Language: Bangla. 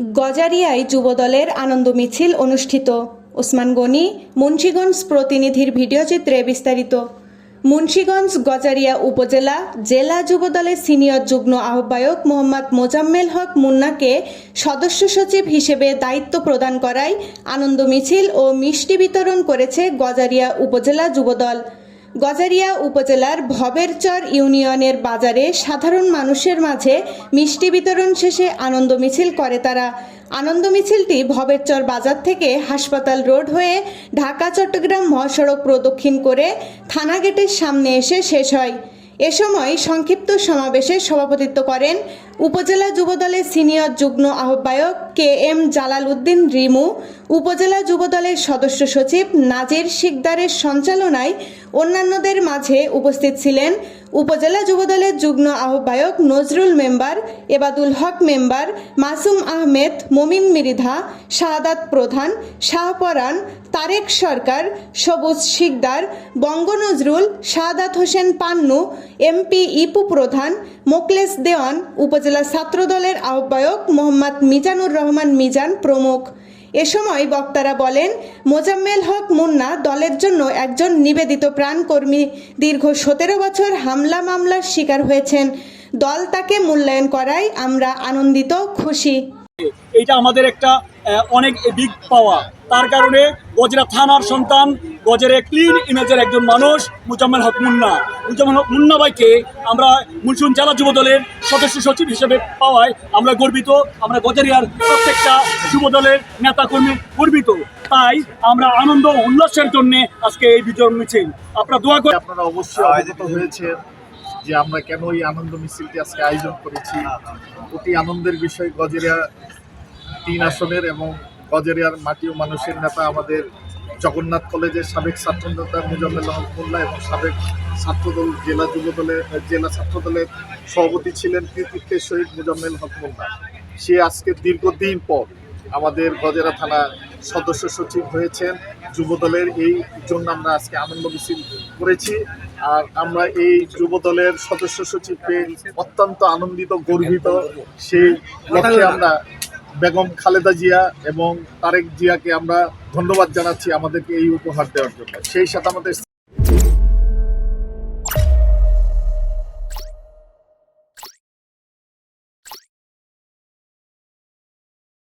গজারিয়ায় যুবদলের আনন্দ মিছিল অনুষ্ঠিত। ওসমান গনি, মুন্সীগঞ্জ প্রতিনিধির ভিডিওচিত্রে বিস্তারিত। মুন্সীগঞ্জ গজারিয়া উপজেলা জেলা যুবদলের সিনিয়র যুগ্ম আহ্বায়ক মোহাম্মদ মোজাম্মেল হক মুন্নাকে সদস্য সচিব হিসেবে দায়িত্ব প্রদান করায় আনন্দ মিছিল ও মিষ্টি বিতরণ করেছে গজারিয়া উপজেলা যুবদল। গজারিয়া উপজেলার ভবেরচর ইউনিয়নের বাজারে সাধারণ মানুষের মাঝে মিষ্টি বিতরণ শেষে আনন্দ মিছিল করে তারা। আনন্দ মিছিলটি ভবেরচর বাজার থেকে হাসপাতাল রোড হয়ে ঢাকা, চট্টগ্রাম মহাসড়ক প্রদক্ষিণ করে থানা গেটের সামনে এসে শেষ হয়। এ সময় সংক্ষিপ্ত সমাবেশে সভাপতিত্ব করেন উপজেলা যুবদলের সিনিয়র যুগ্ম আহ্বায়ক কে এম জালাল উদ্দিন রিমু, উপজেলা যুবদলের সদস্য সচিব নাজির শিকদারের সঞ্চালনায় অন্যান্যদের মাঝে উপস্থিত ছিলেন উপজেলা যুবদলের যুগ্ম আহ্বায়ক Nazrul member, Ebadul Haque member, Masum Ahmed, Momin Miridha, Shahadat Pradhan, Shahporan, Tarek Sarkar, Sabuj Sikder Banga Nazrul Shahadat Hossain Pannu, MP Ipu Pradhan, Mokles দেওয়ান, উপজেলা ছাত্রদলের আহ্বায়ক মোহাম্মদ মিজানুর রহমান মিজান প্রমুখ। এ সময় বক্তারা বলেন, মোজাম্মেল হক মুন্না দলের জন্য একজন নিবেদিত প্রাণকর্মী, দীর্ঘ সতেরো বছর হামলা মামলার শিকার হয়েছেন। দল তাকে মূল্যায়ন করাই আমরা আনন্দিত, খুশি। এটা আমাদের একটা অনেক বিগ পাওয়া তার কারণে গোজরা থানার সন্তান গজরে ক্লিন ইমেজের একজন মানুষ মুজাম্মেল হক মুন্না। মুজাম্মেল হক মুন্না ভাইকে আমরা মুলসুন জেলা যুব দলের সদস্য সচিব হিসেবে পাওয়ায় আমরা গর্বিত। আমরা গজারিয়ার প্রত্যেকটা যুব দলের নেতাকর্মী গর্বিত। তাই আমরা আনন্দ উল্লাসের জন্য আজকে এই বিজয় মিছিল আপনারা দোয়া করে আপনারা অবশ্যই অবগত হয়েছেন যে আমরা কেন এই আনন্দ মিছিলটি আজকে আয়োজন করেছি। অতি আনন্দের বিষয় গজেরিয়া তিন আসনের এবং গজেরিয়ার মাটি ও মানুষের নেতা আমাদের জগন্নাথ কলেজের সাবেক ছাত্র নেতা মুজাম্মেল এবং সাবেক ছাত্রদল, জেলা যুব দলের জেলা ছাত্রদলের সভাপতি ছিলেন কৃতিত্বের শহীদ মুজাম্মেল হক মোল্লা। সে আজকে দীর্ঘদিন পর আমাদের গজেরা থানা সদস্য সচিব হয়েছেন। যুবদলের এই জন্য আমরা আজকে আনন্দ মিছিল করেছি। আর আমরা এই যুবদলের সদস্য সচিবকে অত্যন্ত আনন্দিত, গর্বিত। সেই লক্ষ্যে আমরা বেগম খালেদা জিয়া এবং তারেক জিয়াকে আমরা ধন্যবাদ জানাচ্ছি আমাদেরকে এই উপহার দেওয়ার জন্য। সেই সাথে আমাদের